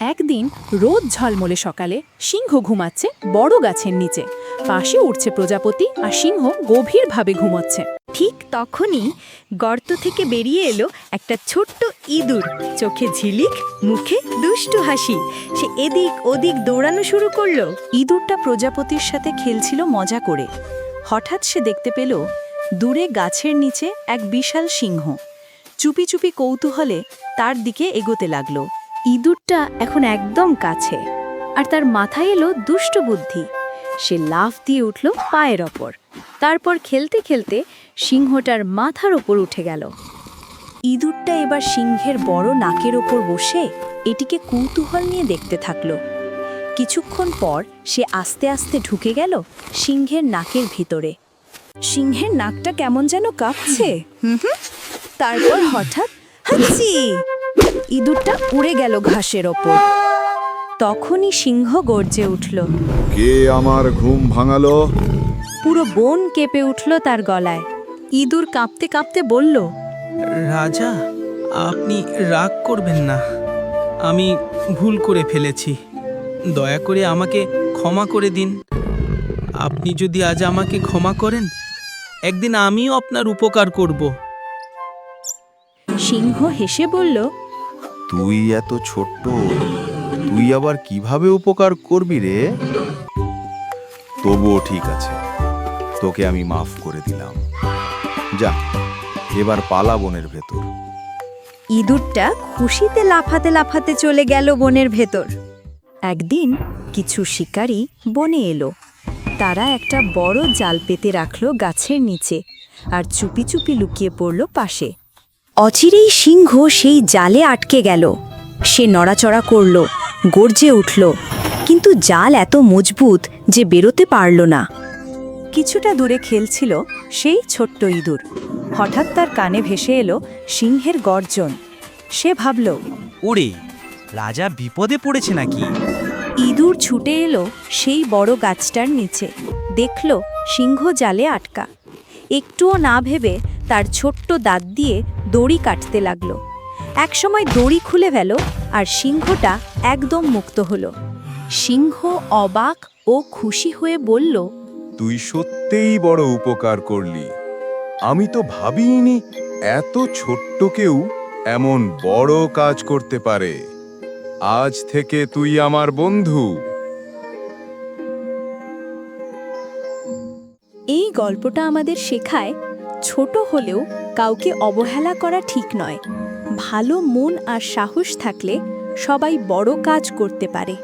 একদিন রোদ ঝলমলে সকালে সিংহ ঘুমাচ্ছে বড় গাছের নিচে। পাশে উঠছে প্রজাপতি আর সিংহ গভীরভাবে ঘুমোচ্ছে। ঠিক তখনই গর্ত থেকে বেরিয়ে এলো একটা ছোট্ট ইঁদুর। চোখে ঝিলিক, মুখে দুষ্টু হাসি। সে এদিক ওদিক দৌড়ানো শুরু করল। ইঁদুরটা প্রজাপতির সাথে খেলছিল মজা করে। হঠাৎ সে দেখতে পেল দূরে গাছের নিচে এক বিশাল সিংহ। চুপি চুপি কৌতূহলে তার দিকে এগোতে লাগল। ইঁদুরটা এখন একদম কাছে, আর তার মাথায় এলো দুষ্ট বুদ্ধি। সে লাফ দিয়ে উঠল পায়ের ওপর। তারপর খেলতে খেলতে সিংহটার মাথার ওপর উঠে গেল। ইঁদুরটা এবার সিংহের বড় নাকের ওপর বসে এটিকে কৌতূহল নিয়ে দেখতে থাকল। কিছুক্ষণ পর সে আস্তে আস্তে ঢুকে গেল সিংহের নাকের ভিতরে। সিংহের নাকটা কেমন যেন কাঁপছে। তারপর হঠাৎ হাঁচি! ইঁদুরটা উড়ে গেল ঘাসের ওপর। তখনই সিংহ গর্জে উঠল। কে আমার ঘুম ভাঙালো? পুরো বন কেঁপে উঠল তার গলায়। ইঁদুর কাঁপতে কাঁপতে বলল রাজা আপনি রাগ করবেন না। আমি ভুল করে ফেলেছি। দয়া করে আমাকে ক্ষমা করে দিন। আপনি যদি আজ আমাকে ক্ষমা করেন একদিন আমিও আপনার উপকার করব। সিংহ হেসে বলল তুই এত ছোট্ট, তুই আবার কীভাবে উপকার করবি রে? তবুও ঠিক আছে, তোকে আমি মাফ করে দিলাম। যা, এবার পালা বনের ভেতর। ইঁদুরটা খুশিতে লাফাতে লাফাতে চলে গেল বনের ভেতর। একদিন কিছু শিকারী বনে এলো। তারা একটা বড় জাল পেতে রাখল গাছের নিচে আর চুপি চুপি লুকিয়ে পড়ল পাশে। অচিরেই সিংহ সেই জালে আটকে গেল। সে নড়াচড়া করল গর্জে উঠল কিন্তু জাল এত মজবুত যে বেরোতে পারল না। কিছুটা দূরে খেলছিল সেই ছোট্ট ইঁদুর। হঠাৎ তার কানে ভেসে এলো সিংহের গর্জন। সে ভাবল ওরে রাজা বিপদে পড়েছে নাকি? ইঁদুর ছুটে এলো সেই বড় গাছটার নিচে। দেখল সিংহ জালে আটকা। একটুও না ভেবে তার ছোট্ট দাঁত দিয়ে দড়ি কাটতে লাগল। একসময় দড়ি খুলে গেল আর সিংহটা একদম মুক্ত হল। সিংহ অবাক ও খুশি হয়ে বলল তুই সত্যিই বড় উপকার করলি। আমি তো ভাবিনি এত ছোট্ট কেউ এমন বড় কাজ করতে পারে। আজ থেকে তুই আমার বন্ধু। এই গল্পটা আমাদের শেখায় ছোট হলেও কাউকে অবহেলা করা ঠিক নয়। ভালো মন আর সাহস থাকলে সবাই বড় কাজ করতে পারে।